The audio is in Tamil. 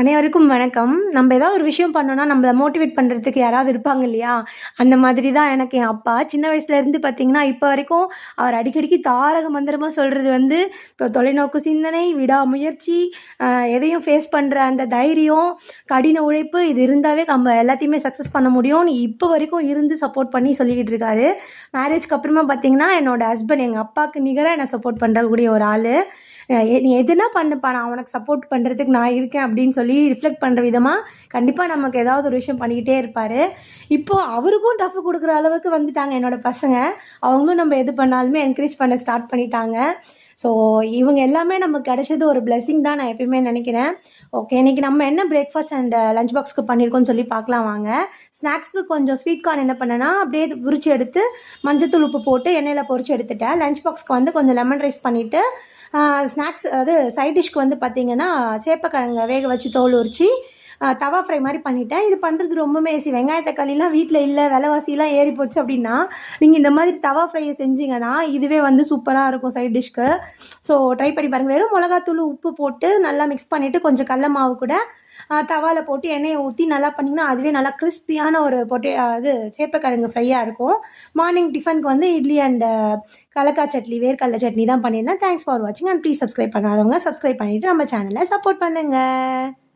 அனைவருக்கும் வணக்கம். நம்ம ஏதாவது ஒரு விஷயம் பண்ணோன்னா நம்மளை மோட்டிவேட் பண்ணுறதுக்கு யாராவது இருப்பாங்க இல்லையா? அந்த மாதிரி தான் எனக்கு என் அப்பா. சின்ன வயசுலேருந்து பார்த்தீங்கன்னா இப்போ வரைக்கும் அவர் அடிக்கடிக்கு தாரக மந்திரமாக சொல்கிறது வந்து இப்போ தொலைநோக்கு சிந்தனை விடாமுயற்சி எதையும் ஃபேஸ் பண்ணுற அந்த தைரியம் கடின உழைப்பு இது இருந்தாவே நம்ம எல்லாத்தையுமே சக்ஸஸ் பண்ண முடியும்னு இப்போ வரைக்கும் இருந்து சப்போர்ட் பண்ணி சொல்லிக்கிட்டு இருக்காரு. மேரேஜ்க்கு அப்புறமா பார்த்தீங்கன்னா என்னோட ஹஸ்பண்ட் எங்கள் அப்பாவுக்கு நிகராக என்னை சப்போர்ட் பண்ணுறக்கூடிய ஒரு ஆள். நீ எதுனா பண்ணுப்பா? நான் உனக்கு சப்போர்ட் பண்ணுறதுக்கு நான் இருக்கேன் அப்படின்னு சொல்லி ரிஃப்ளெக்ட் பண்ணுற விதமாக கண்டிப்பாக நமக்கு ஏதாவது ஒரு விஷயம் பண்ணிக்கிட்டே இருப்பார். இப்போது அவருக்கும் டஃப் கொடுக்குற அளவுக்கு வந்துட்டாங்க என்னோடய பசங்க. அவங்களும் நம்ம எது பண்ணாலுமே என்கரேஜ் பண்ண ஸ்டார்ட் பண்ணிட்டாங்க. ஸோ இவங்க எல்லாமே நமக்கு கிடைச்சது ஒரு blessing தான் நான் எப்பயுமே நினைக்கிறேன். ஓகே இன்றைக்கி நம்ம என்ன பிரேக்ஃபாஸ்ட் அண்ட் லஞ்ச் uh, பாக்ஸ்க்கு பண்ணியிருக்கோம்னு சொல்லி பார்க்கலாம் வாங்க. ஸ்நாக்ஸ்க்கு கொஞ்சம் ஸ்வீட் கார்ன் என்ன பண்ணேன்னா அப்படியே உரிச்சு எடுத்து மஞ்சத்தூள் உப்பு போட்டு எண்ணெயில் பொரிச்சு எடுத்துட்டேன். லஞ்ச் பாக்ஸ்க்கு வந்து கொஞ்சம் லெமன் ரைஸ் பண்ணிவிட்டு ஸ்நாக்ஸ் அதாவது சைட் டிஷ்க்கு வந்து பார்த்தீங்கன்னா சேப்பக்கிழங்க வேக வச்சு தோல் உரிச்சு தவா ஃப்ரை மாதிரி பண்ணிட்டேன். இது பண்ணுறது ரொம்பவே ஈஸி வெங்காய தக்காளிலாம் வீட்டில் இல்லை விலைவாசிலாம் ஏறி போச்சு அப்படின்னா நீங்கள் இந்த மாதிரி தவா ஃப்ரையை செஞ்சீங்கன்னா இதுவே வந்து சூப்பராக இருக்கும் சைட் டிஷ்க்கு ஸோ ட்ரை பண்ணி பாருங்கள் வெறும் மிளகாத்தூள் உப்பு போட்டு நல்லா மிக்ஸ் பண்ணிவிட்டு கொஞ்சம் கடல மாவு கூட தவாவில் போட்டு எண்ணெயை ஊற்றி நல்லா பண்ணிங்கன்னா அதுவே நல்லா கிறிஸ்பியான ஒரு பொட்டே இது சேப்பக்கிழங்கு ஃப்ரையாக இருக்கும். மார்னிங் டிஃபனுக்கு வந்து இட்லி அண்ட் கலக்கா சட்னி வேர்க்கடலை சட்னி தான் பண்ணியிருந்தேன். தேங்க்ஸ் ஃபார் வாட்சிங் அண்ட் ப்ளீஸ் சப்ஸ்கிரைப் பண்ணாதவங்க சப்ஸ்கிரைப் பண்ணிவிட்டு நம்ம சேனலை சப்போர்ட் பண்ணுங்கள்